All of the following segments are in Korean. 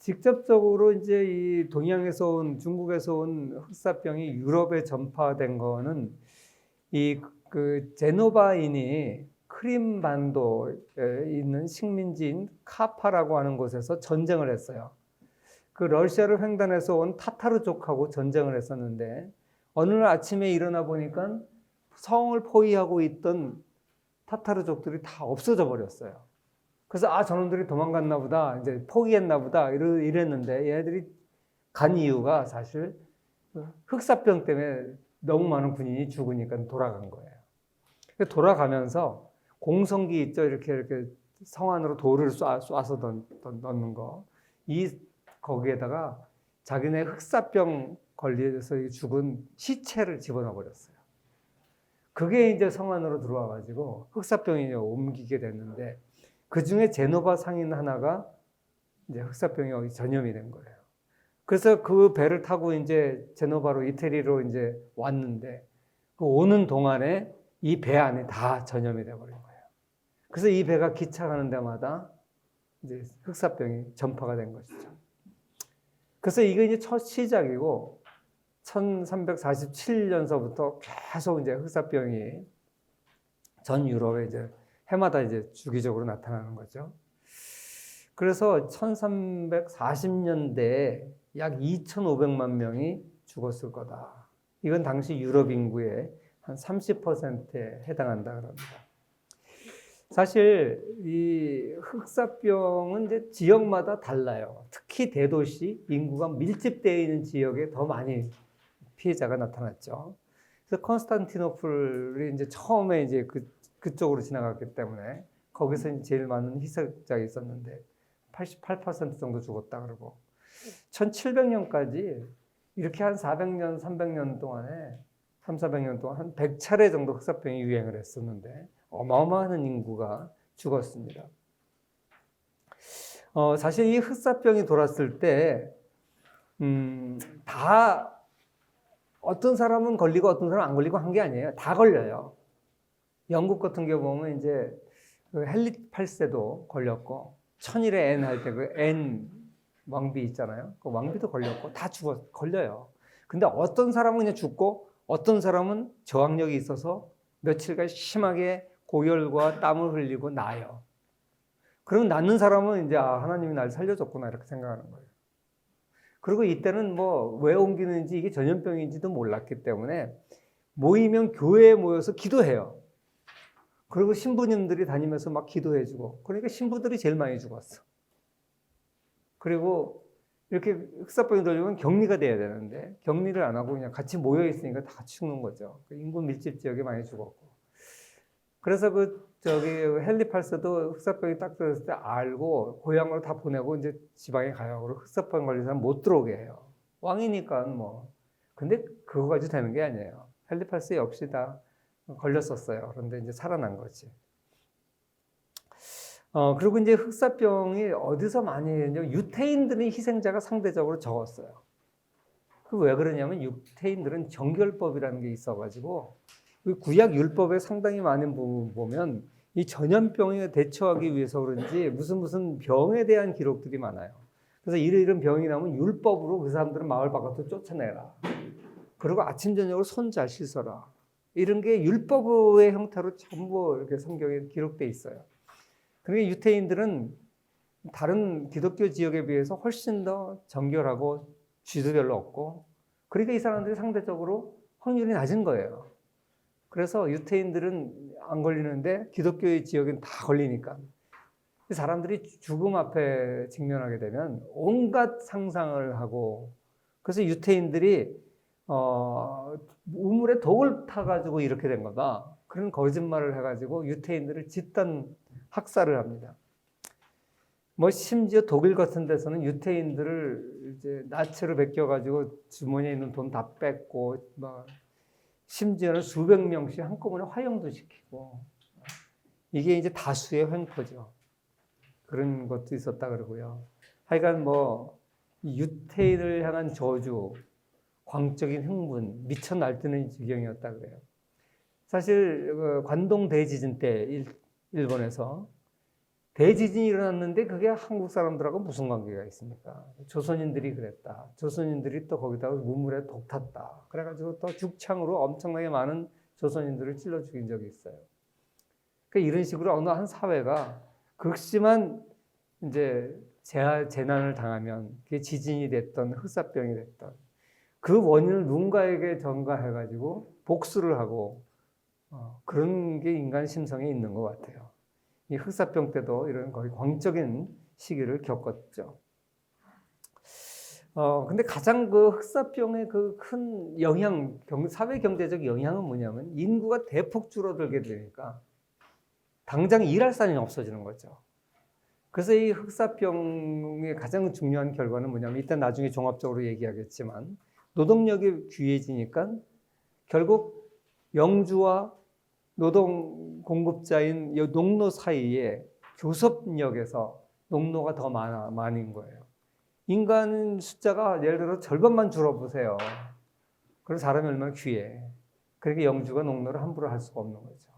직접적으로 이제 이 동양에서 온 중국에서 온 흑사병이 유럽에 전파된 거는 이 그 제노바인이 크림 반도에 있는 식민지인 카파라고 하는 곳에서 전쟁을 했어요. 그 러시아를 횡단해서 온 타타르족하고 전쟁을 했었는데 어느 날 아침에 일어나 보니까 성을 포위하고 있던 타타르족들이 다 없어져 버렸어요. 그래서 아 저놈들이 도망갔나 보다 이제 포기했나 보다 이러, 이랬는데 얘네들이 간 이유가 사실 흑사병 때문에 너무 많은 군인이 죽으니까 돌아간 거예요. 돌아가면서 공성기 있죠 이렇게 이렇게 성 안으로 돌을 쏴, 쏴서 던, 던, 넣는 거. 이 거기에다가 자기네 흑사병 걸려서 죽은 시체를 집어넣어 버렸어요. 그게 이제 성 안으로 들어와 가지고 흑사병이 옮기게 됐는데 그 중에 제노바 상인 하나가 이제 흑사병이 전염이 된 거예요. 그래서 그 배를 타고 이제 제노바로 이태리로 이제 왔는데 그 오는 동안에 이 배 안에 다 전염이 돼 버린 거예요. 그래서 이 배가 기차 가는 데마다 이제 흑사병이 전파가 된 것이죠. 그래서 이게 이제 첫 시작이고 1347년서부터 계속 이제 흑사병이 전 유럽에 이제 해마다 이제 주기적으로 나타나는 거죠. 그래서 1340년대에 약 2,500만 명이 죽었을 거다. 이건 당시 유럽 인구의 한 30%에 해당한다 그럽니다. 사실 이 흑사병은 이제 지역마다 달라요. 특히 대도시 인구가 밀집되어 있는 지역에 더 많이 피해자가 나타났죠. 그래서 컨스탄티노플이 이제 처음에 이제 그 그쪽으로 지나갔기 때문에 거기서 제일 많은 희생자가 있었는데 88% 정도 죽었다 그러고 1700년까지 이렇게 한 400년, 300년 동안에 3, 400년 동안 한 100차례 정도 흑사병이 유행을 했었는데 어마어마한 인구가 죽었습니다. 어, 사실 이 흑사병이 돌았을 때, 음, 다 어떤 사람은 걸리고 어떤 사람은 안 걸리고 한 게 아니에요. 다 걸려요. 영국 같은 경우 보면 이제 그 헨리 8세도 걸렸고, 천일의 N 할때그 N 왕비 있잖아요. 그 왕비도 걸렸고, 다 죽어, 걸려요. 근데 어떤 사람은 그냥 죽고, 어떤 사람은 저항력이 있어서 며칠간 심하게 고열과 땀을 흘리고 나요. 그럼 낫는 사람은 이제 아, 하나님이 날 살려줬구나 이렇게 생각하는 거예요. 그리고 이때는 뭐 왜 옮기는지 이게 전염병인지도 몰랐기 때문에 모이면 교회에 모여서 기도해요. 그리고 신부님들이 다니면서 막 기도해주고 그러니까 신부들이 제일 많이 죽었어. 그리고 이렇게 흑사병이 돌리면 격리가 돼야 되는데 격리를 안 하고 그냥 같이 모여 있으니까 다 죽는 거죠. 그 인구 밀집 지역에 많이 죽었고. 그래서 그 저기 헨리팔스도 흑사병이 딱 들었을 때 알고 고향으로 다 보내고 이제 지방에 가요. 그리고 흑사병 걸린 사람 못 들어오게 해요. 왕이니까 뭐. 근데 그거 가지고 되는 게 아니에요. 헨리팔스 역시 다 걸렸었어요. 그런데 이제 살아난 거지. 어, 그리고 이제 흑사병이 어디서 많이 했냐면 유태인들은 희생자가 상대적으로 적었어요. 그 왜 그러냐면 유태인들은 정결법이라는 게 있어가지고 그 구약 율법에 상당히 많은 부분 보면 이 전염병에 대처하기 위해서 그런지 무슨 무슨 병에 대한 기록들이 많아요. 그래서 이런 이런 병이 나면 율법으로 그 사람들은 마을 바깥으로 쫓아내라. 그리고 아침 저녁으로 손 잘 씻어라. 이런 게 율법의 형태로 전부 이렇게 성경에 기록돼 있어요. 그러니까 유태인들은 다른 기독교 지역에 비해서 훨씬 더 정결하고 쥐도 별로 없고 그러니까 이 사람들이 상대적으로 확률이 낮은 거예요. 그래서 유태인들은 안 걸리는데 기독교의 지역은 다 걸리니까 사람들이 죽음 앞에 직면하게 되면 온갖 상상을 하고 그래서 유태인들이 어, 우물에 독을 타가지고 이렇게 된 거다. 그런 거짓말을 해가지고 유태인들을 집단 학살을 합니다. 뭐 심지어 독일 같은 데서는 유태인들을 이제 나치로 베껴가지고 주머니에 있는 돈 다 뺏고 막 심지어는 수백 명씩 한꺼번에 화형도 시키고 이게 이제 다수의 횡포죠. 그런 것도 있었다 그러고요. 하여간 뭐 유태인을 향한 저주, 광적인 흥분, 미쳐 날뛰는 지경이었다 그래요. 사실 그 관동 대지진 때 일, 일본에서 대지진이 일어났는데 그게 한국 사람들하고 무슨 관계가 있습니까? 조선인들이 그랬다. 조선인들이 또 거기다가 우물에 독 탔다. 그래가지고 또 죽창으로 엄청나게 많은 조선인들을 찔러 죽인 적이 있어요. 그러니까 이런 식으로 어느 한 사회가 극심한 이제 재- 재난을 당하면 그게 지진이 됐던 흑사병이 됐던 그 원인을 누군가에게 전가해가지고 복수를 하고 어, 그런 게 인간 심성에 있는 것 같아요. 이 흑사병 때도 이런 거의 광적인 시기를 겪었죠. 어, 근데 가장 그 흑사병의 그 큰 영향, 경, 사회 경제적 영향은 뭐냐면 인구가 대폭 줄어들게 되니까 당장 일할 사람이 없어지는 거죠. 그래서 이 흑사병의 가장 중요한 결과는 뭐냐면 일단 나중에 종합적으로 얘기하겠지만 노동력이 귀해지니까 결국 영주와 노동 공급자인 이 농노 사이에 교섭력에서 농노가 더 많아 많은 거예요. 인간 숫자가 예를 들어 절반만 줄어보세요. 그럼 사람이 얼마나 귀해. 그러니까 영주가 농노를 함부로 할 수가 없는 거죠.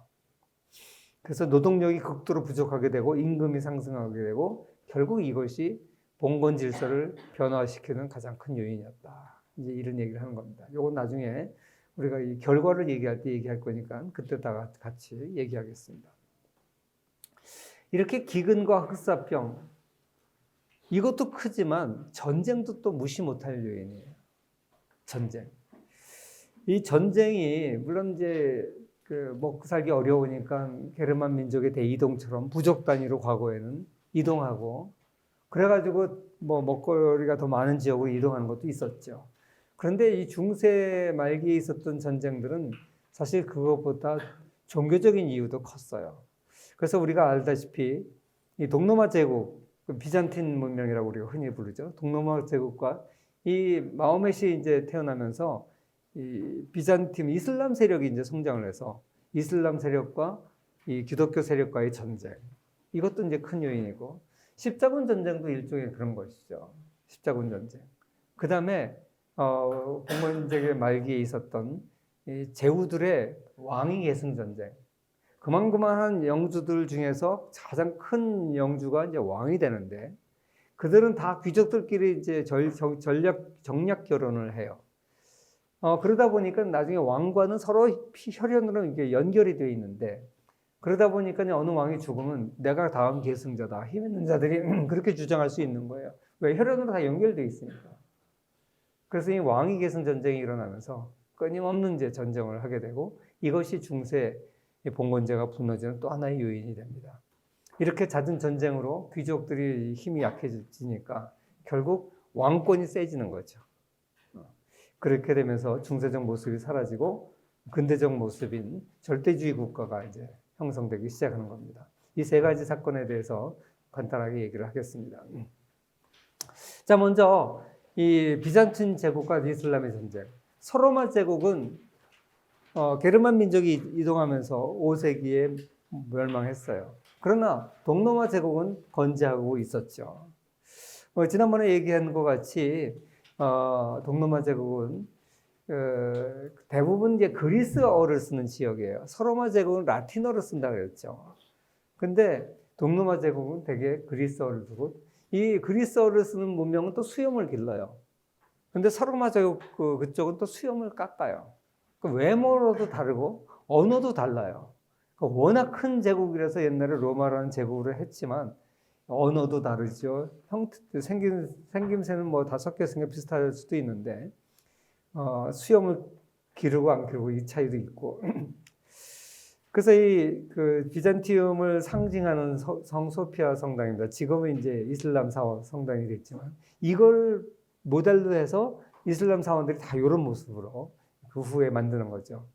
그래서 노동력이 극도로 부족하게 되고 임금이 상승하게 되고 결국 이것이 봉건 질서를 변화시키는 가장 큰 요인이었다. 이제 이런 얘기를 하는 겁니다. 이건 나중에 우리가 이 결과를 얘기할 때 얘기할 거니까 그때 다 같이 얘기하겠습니다. 이렇게 기근과 흑사병 이것도 크지만 전쟁도 또 무시 못할 요인이에요. 전쟁. 이 전쟁이 물론 이제 그 먹고 살기 어려우니까 게르만 민족의 대이동처럼 부족 단위로 과거에는 이동하고 그래가지고 뭐 먹거리가 더 많은 지역으로 이동하는 것도 있었죠. 그런데 이 중세 말기에 있었던 전쟁들은 사실 그것보다 종교적인 이유도 컸어요. 그래서 우리가 알다시피 이 동로마 제국, 그 비잔틴 문명이라고 우리가 흔히 부르죠. 동로마 제국과 이 마호멧이 이제 태어나면서 이 비잔틴 이슬람 세력이 이제 성장을 해서 이슬람 세력과 이 기독교 세력과의 전쟁 이것도 이제 큰 요인이고 십자군 전쟁도 일종의 그런 것이죠. 십자군 전쟁. 그 다음에 어, 공문제의 말기에 있었던 이 제후들의 왕위 계승 전쟁. 그만그만한 영주들 중에서 가장 큰 영주가 이제 왕이 되는데 그들은 다 귀족들끼리 이제 절, 정- 전략 정략 결혼을 해요. 어, 그러다 보니까 나중에 왕과는 서로 피- 혈연으로 이게 연결이 되어 있는데 그러다 보니까 어느 왕이 죽으면 내가 다음 계승자다. 힘 있는 자들이 그렇게 주장할 수 있는 거예요. 왜 혈연으로 다 연결되어 있으니까. 그래서 이 왕위 계승 전쟁이 일어나면서 끊임없는 이제 전쟁을 하게 되고 이것이 중세 이 봉건제가 무너지는 또 하나의 요인이 됩니다. 이렇게 잦은 전쟁으로 귀족들이 힘이 약해지니까 결국 왕권이 세지는 거죠. 어, 그렇게 되면서 중세적 모습이 사라지고 근대적 모습인 절대주의 국가가 이제 형성되기 시작하는 겁니다. 이 세 가지 사건에 대해서 간단하게 얘기를 하겠습니다. 음. 자, 먼저 이 비잔틴 제국과 이슬람의 전쟁. 서로마 제국은 어, 게르만 민족이 이동하면서 5세기에 멸망했어요. 그러나 동로마 제국은 건재하고 있었죠. 어, 지난번에 얘기한 것 같이 어, 동로마 제국은 어, 대부분 이제 그리스어를 쓰는 지역이에요. 서로마 제국은 라틴어를 쓴다 그랬죠. 근데 동로마 제국은 되게 그리스어를 두고 이 그리스어를 쓰는 문명은 또 수염을 길러요. 근데 서로마 제국 그, 그쪽은 또 수염을 깎아요. 그 외모로도 다르고 언어도 달라요. 그 워낙 큰 제국이라서 옛날에 로마라는 제국으로 했지만 언어도 다르죠. 형태 생김 생김새는 뭐 다 섞여 생겨 비슷할 수도 있는데 어, 수염을 기르고 안 기르고 이 차이도 있고. 그래서 이 그 비잔티움을 상징하는 서- 성 소피아 성당입니다. 지금은 이제 이슬람 사원 성당이 됐지만 이걸 모델로 해서 이슬람 사원들이 다 이런 모습으로 그 후에 만드는 거죠.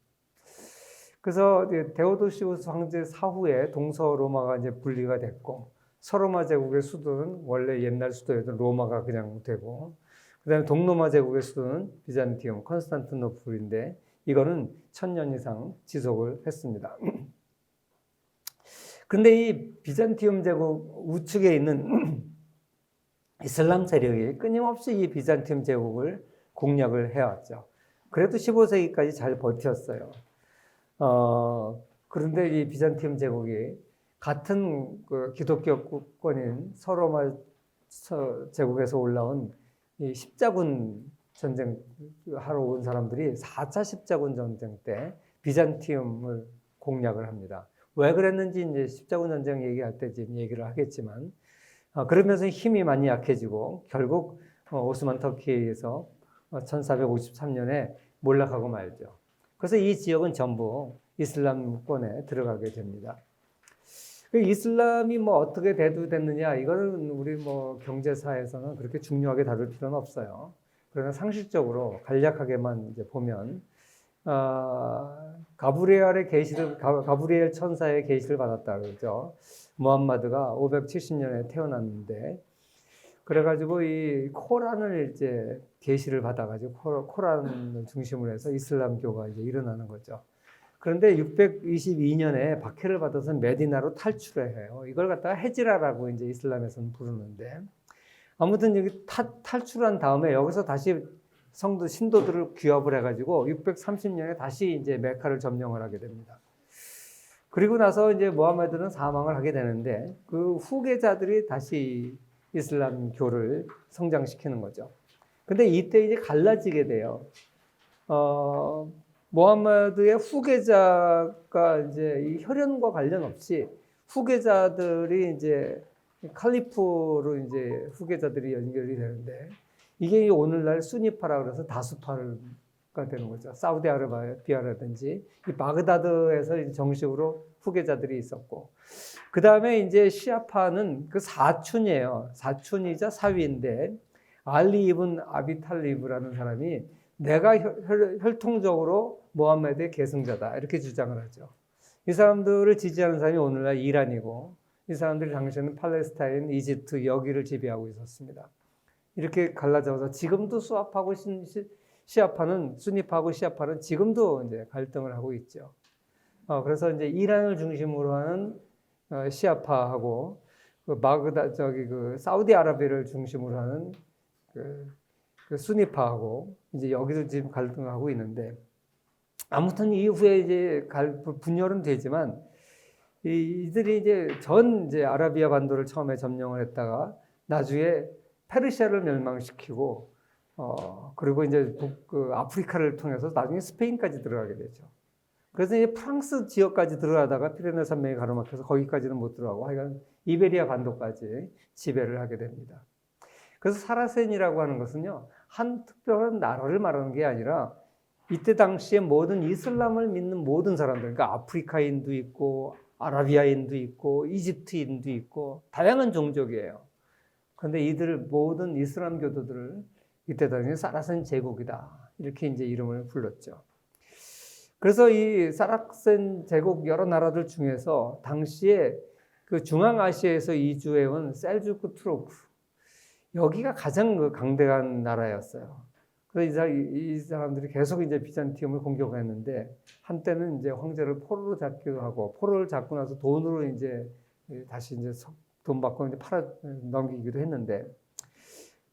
그래서 데오도시우스 황제 사후에 동서 로마가 이제 분리가 됐고 서로마 제국의 수도는 원래 옛날 수도였던 로마가 그냥 되고 그다음에 동로마 제국의 수도는 비잔티움 컨스탄티노플인데 이거는 천년 이상 지속을 했습니다. 근데 이 비잔티움 제국 우측에 있는 이슬람 세력이 끊임없이 이 비잔티움 제국을 공략을 해왔죠. 그래도 15세기까지 잘 버텼어요. 어, 그런데 이 비잔티움 제국이 같은 그 기독교권인 서로마 서- 제국에서 올라온 이 십자군 전쟁 하러 온 사람들이 4차 십자군 전쟁 때 비잔티움을 공략을 합니다. 왜 그랬는지 이제 십자군 전쟁 얘기할 때 지금 얘기를 하겠지만 어, 그러면서 힘이 많이 약해지고 결국 어, 오스만 터키에 의해서 1453년에 몰락하고 말죠. 그래서 이 지역은 전부 이슬람권에 들어가게 됩니다. 그 이슬람이 뭐 어떻게 대두됐느냐 이거는 우리 뭐 경제사에서는 그렇게 중요하게 다룰 필요는 없어요. 그러나 상식적으로 간략하게만 이제 보면 아, 가브리엘의 계시를 가- 가브리엘 천사의 계시를 받았다 그러죠. 무함마드가 570년에 태어났는데 그래가지고 이 코란을 이제 계시를 받아가지고 코- 코란을 중심으로 해서 이슬람교가 이제 일어나는 거죠. 그런데 622년에 박해를 받아서 메디나로 탈출을 해요. 이걸 갖다가 헤지라라고 이제 이슬람에서는 부르는데 아무튼 여기 타, 탈출한 다음에 여기서 다시 성도 신도들을 귀합을 해가지고 630년에 다시 이제 메카를 점령을 하게 됩니다. 그리고 나서 이제 모하메드는 사망을 하게 되는데 그 후계자들이 다시 이슬람교를 성장시키는 거죠. 근데 이때 이제 갈라지게 돼요. 어, 모하메드의 후계자가 이제 이 혈연과 관련 없이 후계자들이 이제 칼리프로 이제 후계자들이 연결이 되는데 이게 이 오늘날 수니파라 그래서 다수파가 되는 거죠. 사우디아라비아라든지 이 바그다드에서 정식으로 후계자들이 있었고 그 다음에 이제 시아파는 그 사촌이에요. 사촌이자 사위인데 알리 이븐 아비탈리브라는 사람이 내가 혈, 혈 통적으로 모함메드의 계승자다 이렇게 주장을 하죠. 이 사람들을 지지하는 사람이 오늘날 이란이고 이 사람들이 당시에는 팔레스타인, 이집트 여기를 지배하고 있었습니다. 이렇게 갈라져서 지금도 수아파고 시- 시- 시아파는 수니파하고 시아파는 지금도 이제 갈등을 하고 있죠. 어, 그래서 이제 이란을 중심으로 하는 어, 시아파하고 그 마그다 저기 그 사우디아라비아를 중심으로 하는 그, 그 수니파하고 이제 여기서 지금 갈등하고 있는데 아무튼 이후에 이제 갈 분열은 되지만 이, 이들이 이제 전 이제 아라비아 반도를 처음에 점령을 했다가 나중에 페르시아를 멸망시키고 어 그리고 이제 북, 그 아프리카를 통해서 나중에 스페인까지 들어가게 되죠. 그래서 이제 프랑스 지역까지 들어가다가 피레네 산맥이 가로막혀서 거기까지는 못 들어가고 하여간 이베리아 반도까지 지배를 하게 됩니다. 그래서 사라센이라고 하는 것은요 한 특별한 나라를 말하는 게 아니라 이때 당시에 모든 이슬람을 믿는 모든 사람들, 그러니까 아프리카인도 있고 아라비아인도 있고 이집트인도 있고 다양한 종족이에요. 그런데 이들 모든 이슬람 교도들을 이때 당시에 사라센 제국이다 이렇게 이제 이름을 불렀죠. 그래서 이 사라센 제국 여러 나라들 중에서 당시에 그 중앙아시아에서 이주해온 셀주크 트로프 여기가 가장 그 강대한 나라였어요. 그래서 이, 사- 이 사 람들이 계속 이제 비잔티움을 공격했는데 한때는 이제 황제를 포로로 잡기도 하고 포로를 잡고 나서 돈으로 이제 다시 이제 석- 돈 받고 이제 팔아 넘기기도 했는데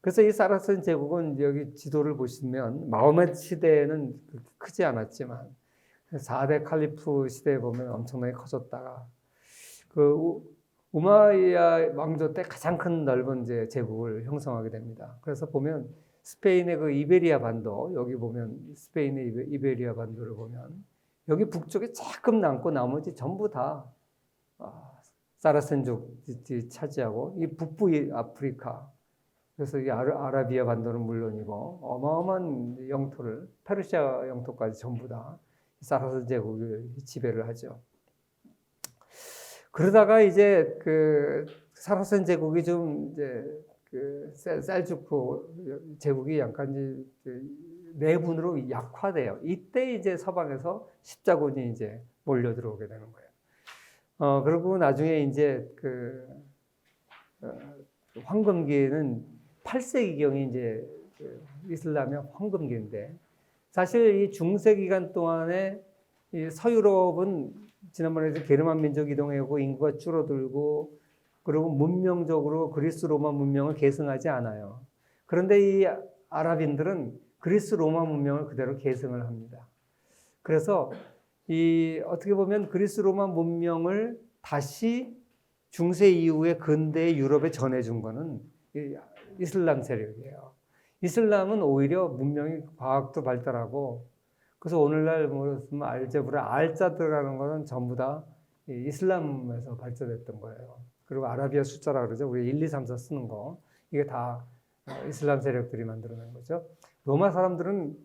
그래서 이 사라센 제국은 여기 지도를 보시면 마호메 시대에는 크지 않았지만 4대 칼리프 시대에 보면 엄청나게 커졌다가 그 우- 우마이야 왕조 때 가장 큰 넓은 이제 제국을 형성하게 됩니다. 그래서 보면 스페인의 그 이베리아 반도 여기 보면 스페인의 이베- 이베리아 반도를 보면 여기 북쪽에 조금 남고 나머지 전부 다 아, 사라센족이 차지하고 이 북부 이 아프리카 그래서 이 아라- 아라비아 반도는 물론이고 어마어마한 영토를 페르시아 영토까지 전부 다 사라센 제국이 지배를 하죠. 그러다가 이제 그 사라센 제국이 좀 이제 그 셀- 셀주크 제국이 약간 내분으로 약화돼요. 이때 이제 서방에서 십자군이 이제 몰려 들어오게 되는 거예요. 어 그리고 나중에 이제 그 어, 황금기는 8세기경이 이제 그 이슬람의 황금기인데 사실 이 중세 기간 동안에 이 서유럽은 지난번에 게르만 민족 이동하고 인구가 줄어들고 그리고 문명적으로 그리스 로마 문명을 계승하지 않아요. 그런데 이 아랍인들은 그리스 로마 문명을 그대로 계승을 합니다. 그래서 이 어떻게 보면 그리스 로마 문명을 다시 중세 이후에 근대 유럽에 전해준 거는 이 이슬람 세력이에요. 이슬람은 오히려 문명이 과학도 발달하고 그래서 오늘날 뭐 알제브라 알자 들어가는 거는 전부 다이 이슬람에서 발전했던 거예요. 그리고 아라비아 숫자라 그러죠. 우리 1, 2, 3, 4 쓰는 거 이게 다 어, 이슬람 세력들이 만들어낸 거죠. 로마 사람들은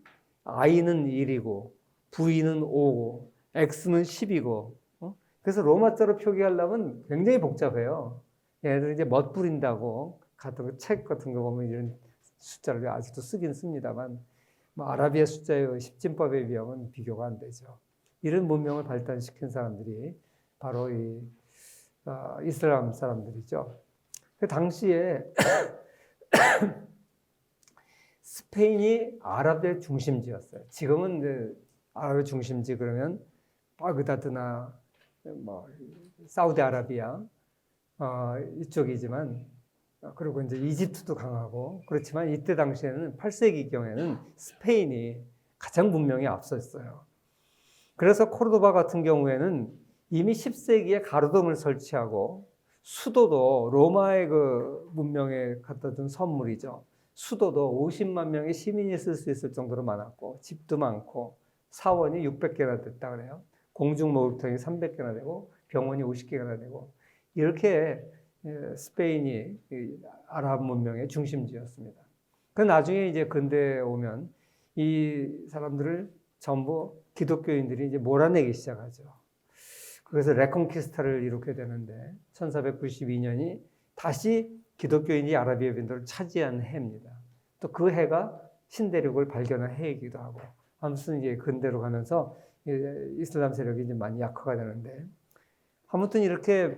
i는 1이고 v는 5고 x는 10이고 어? 그래서 로마자로 표기하려면 굉장히 복잡해요. 얘네들 이제 멋 부린다고 같은 책 같은 거 보면 이런 숫자를 아직도 쓰긴 씁니다만 뭐 아라비아 숫자의 십진법에 비하면 비교가 안 되죠. 이런 문명을 발달시킨 사람들이 바로 이 어, 이슬람 사람들이죠. 그 당시에 스페인이 아랍의 중심지였어요. 지금은 아랍의 중심지 그러면 바그다드나 뭐 사우디아라비아 어, 이쪽이지만 어, 그리고 이제 이집트도 강하고 그렇지만 이때 당시에는 8세기 경에는 스페인이 가장 문명에 앞섰어요. 그래서 코르도바 같은 경우에는 이미 10세기에 가로등을 설치하고 수도도 로마의 그 문명에 갖다 준 선물이죠. 수도도 50만 명의 시민이 쓸 수 있을 정도로 많았고 집도 많고 사원이 600개나 됐다 그래요. 공중 목욕탕이 300개나 되고 병원이 50개나 되고 이렇게 예, 스페인이 이 아랍 문명의 중심지였습니다. 그 나중에 이제 근대에 오면 이 사람들을 전부 기독교인들이 이제 몰아내기 시작하죠. 그래서 레컨키스타를 이루게 되는데 1492년이 다시 기독교인이 아라비아 빈도를 차지한 해입니다. 또 그 해가 신대륙을 발견한 해이기도 하고 아무튼 이제 근대로 가면서 이슬람 세력이 이제 많이 약화가 되는데 아무튼 이렇게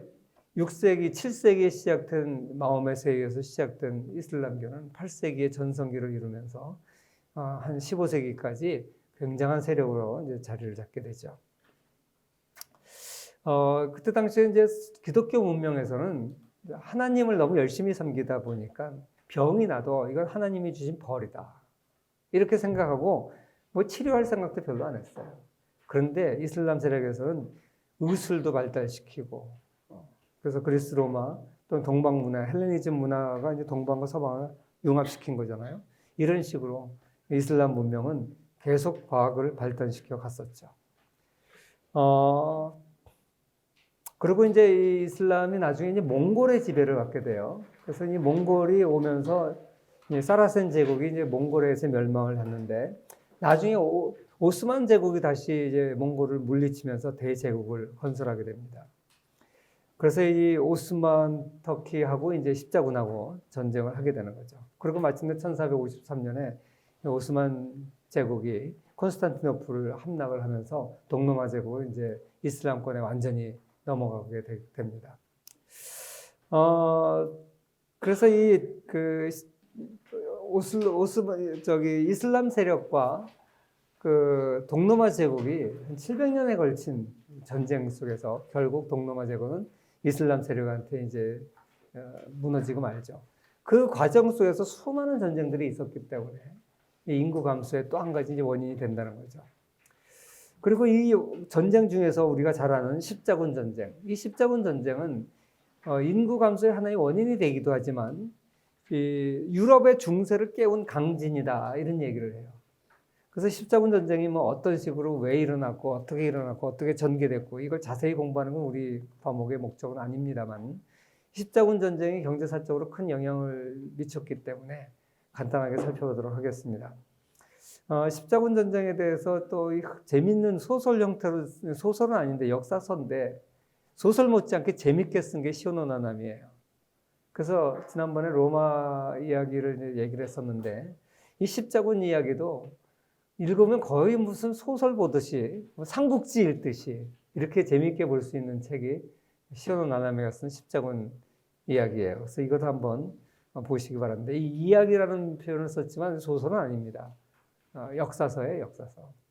6세기, 7세기에 시작된 마호메 세계에서 시작된 이슬람교는 8세기에 전성기를 이루면서 어, 한 15세기까지 굉장한 세력으로 이제 자리를 잡게 되죠. 어, 그때 당시에 이제 기독교 문명에서는 하나님을 너무 열심히 섬기다 보니까 병이 나도 이건 하나님이 주신 벌이다. 이렇게 생각하고 뭐 치료할 생각도 별로 안 했어요. 그런데 이슬람 세력에서는 의술도 발달시키고 어, 그래서 그리스 로마 또는 동방 문화, 헬레니즘 문화가 이제 동방과 서방을 융합시킨 거잖아요. 이런 식으로 이슬람 문명은 계속 과학을 발전시켜 갔었죠. 어, 그리고 이제 이 이슬람이 나중에 이제 몽골의 지배를 받게 돼요. 그래서 이 몽골이 오면서 사라센 제국이 이제 몽골에서 멸망을 했는데 나중에 오, 오스만 제국이 다시 이제 몽골을 물리치면서 대제국을 건설하게 됩니다. 그래서 이 오스만 터키하고 이제 십자군하고 전쟁을 하게 되는 거죠. 그리고 마침내 1453년에 오스만 제국이 콘스탄티노플을 함락을 하면서 동로마 제국을 이제 이슬람권에 완전히 넘어가게 되, 됩니다. 어, 그래서 이그 오슬 오스 저기 이슬람 세력과 그 동로마 제국이 한 700년에 걸친 전쟁 속에서 결국 동로마 제국은 이슬람 세력한테 이제 어, 무너지고 말죠. 그 과정 속에서 수많은 전쟁들이 있었기 때문에 인구 감소의 또 한 가지 원인이 된다는 거죠. 그리고 이 전쟁 중에서 우리가 잘 아는 십자군 전쟁. 이 십자군 전쟁은 어, 인구 감소의 하나의 원인이 되기도 하지만 유럽의 중세를 깨운 강진이다 이런 얘기를 해요. 그래서 십자군 전쟁이 뭐 어떤 식으로 왜 일어났고 어떻게 일어났고 어떻게 전개됐고 이걸 자세히 공부하는 건 우리 과목의 목적은 아닙니다만 십자군 전쟁이 경제사적으로 큰 영향을 미쳤기 때문에 간단하게 살펴보도록 하겠습니다. 어, 십자군 전쟁에 대해서 또 재밌는 소설 형태로 소설은 아닌데 역사서인데 소설 못지않게 재밌게 쓴 게 시오노나남이에요. 그래서 지난번에 로마 이야기를 얘기를 했었는데 이 십자군 이야기도 읽으면 거의 무슨 소설 보듯이 뭐 삼국지 읽듯이 이렇게 재밌게 볼 수 있는 책이 시오노나남이가 쓴 십자군 이야기예요. 그래서 이것도 한번 보시기 바랍니다. 이 이야기라는 표현을 썼지만 소설은 아닙니다. 어, 역사서의 역사서.